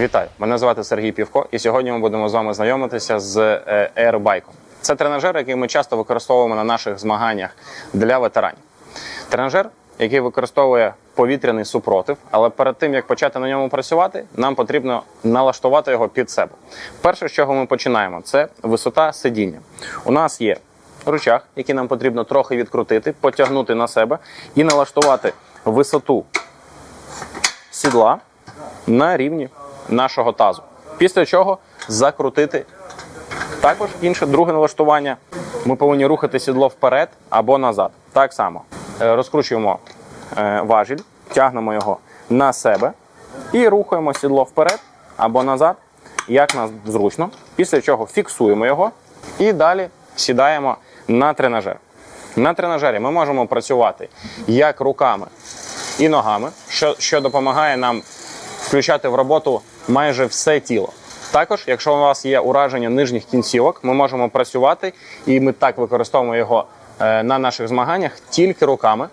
Вітаю! Мене звати Сергій Півко, і сьогодні ми будемо з вами знайомитися з е, Airbike. Це тренажер, який ми часто використовуємо на наших змаганнях для ветеранів. Тренажер, який використовує повітряний супротив, але перед тим як почати на ньому працювати, нам потрібно налаштувати його під себе. Перше, з чого ми починаємо, це висота сидіння. У нас є рычаг, який нам потрібно трохи відкрутити, потягнути на себе і налаштувати висоту сідла на рівні нашого тазу. Після чого закрутити. Також інше друге налаштування. Ми повинні рухати сідло вперед або назад. Так само Е, розкручуємо е, важіль, тягнемо його на себе і рухаємо сідло вперед або назад, як нас зручно. Після чого фіксуємо його і далі сідаємо на тренажер. На тренажері ми можемо працювати як руками і ногами, що, що допомагає нам включати в роботу майже все тіло. Також, якщо у вас є ураження нижніх кінцівок, ми можемо працювати, і ми так використовуємо його е, на наших змаганнях тільки руками.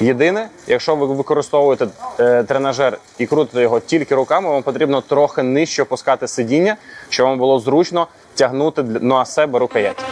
Єдине, якщо ви використовуєте е, тренажер і крутите його тільки руками, вам потрібно трохи нижче опускати сидіння, щоб вам було зручно тягнути на себе рукоять.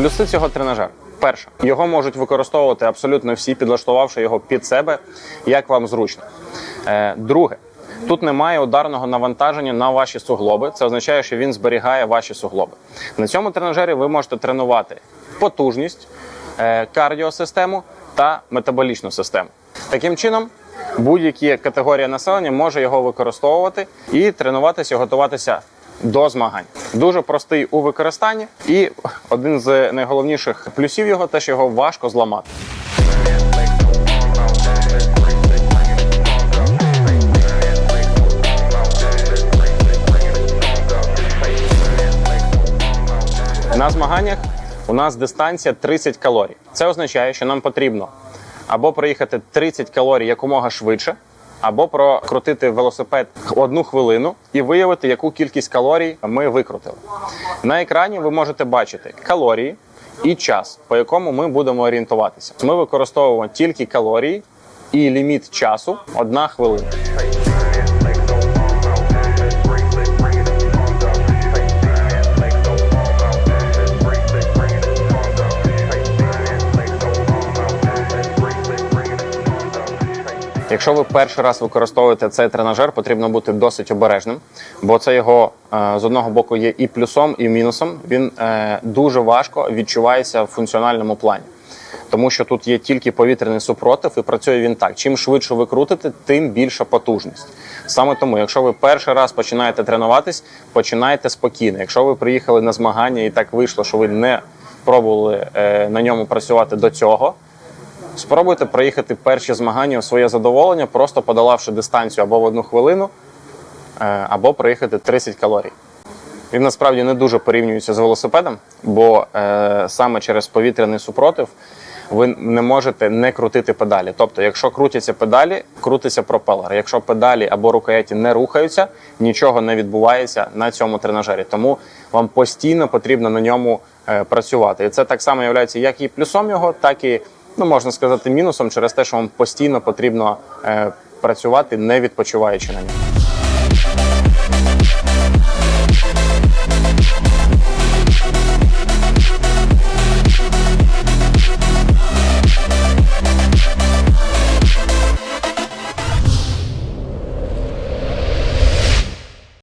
Плюси цього тренажера. Перше, його можуть використовувати абсолютно всі, підлаштувавши його під себе, як вам зручно. Е, друге, тут немає ударного навантаження на ваші суглоби. Це означає, що він зберігає ваші суглоби. На цьому тренажері ви можете тренувати потужність, е, кардіосистему та метаболічну систему. Таким чином, будь-які категорія населення може його використовувати і тренуватися, готуватися до змагань. Дуже простий у використанні, і один з найголовніших плюсів його те, що його важко зламати. На змаганнях у нас дистанція 30 калорій. Це означає, що нам потрібно або проїхати 30 калорій якомога швидше, або прокрутити велосипед одну хвилину і виявити, яку кількість калорій ми викрутили. На екрані ви можете бачити калорії і час, по якому ми будемо орієнтуватися. Ми використовуємо тільки калорії і ліміт часу одна хвилина. Якщо ви перший раз використовуєте цей тренажер, потрібно бути досить обережним, бо це його е, з одного боку є і плюсом, і мінусом. Він е, дуже важко відчувається в функціональному плані. Тому що тут є тільки повітряний супротив, і працює він так. Чим швидше ви крутите, тим більша потужність. Саме тому, якщо ви перший раз починаєте тренуватись, починайте спокійно. Якщо ви приїхали на змагання і так вийшло, що ви не пробували е, на ньому працювати до цього. Спробуйте проїхати перші змагання у своє задоволення, просто подолавши дистанцію або в одну хвилину, е, або проїхати 30 калорій. Він насправді не дуже порівнюється з велосипедом, бо е, саме через повітряний супротив ви не можете не крутити педалі. Тобто, якщо крутяться педалі, крутиться пропелер. Якщо педалі або рукояті не рухаються, нічого не відбувається на цьому тренажері. Тому вам постійно потрібно на ньому е, працювати. І це так само є як і плюсом його, так і ну можна сказати мінусом через те, що вам постійно потрібно е, працювати, не відпочиваючи на ньому.